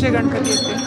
प्रकारचे गणपती येते.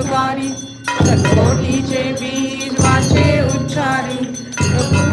उपकारी सतकोटीचे बीज वाचे उच्चारी प्रभू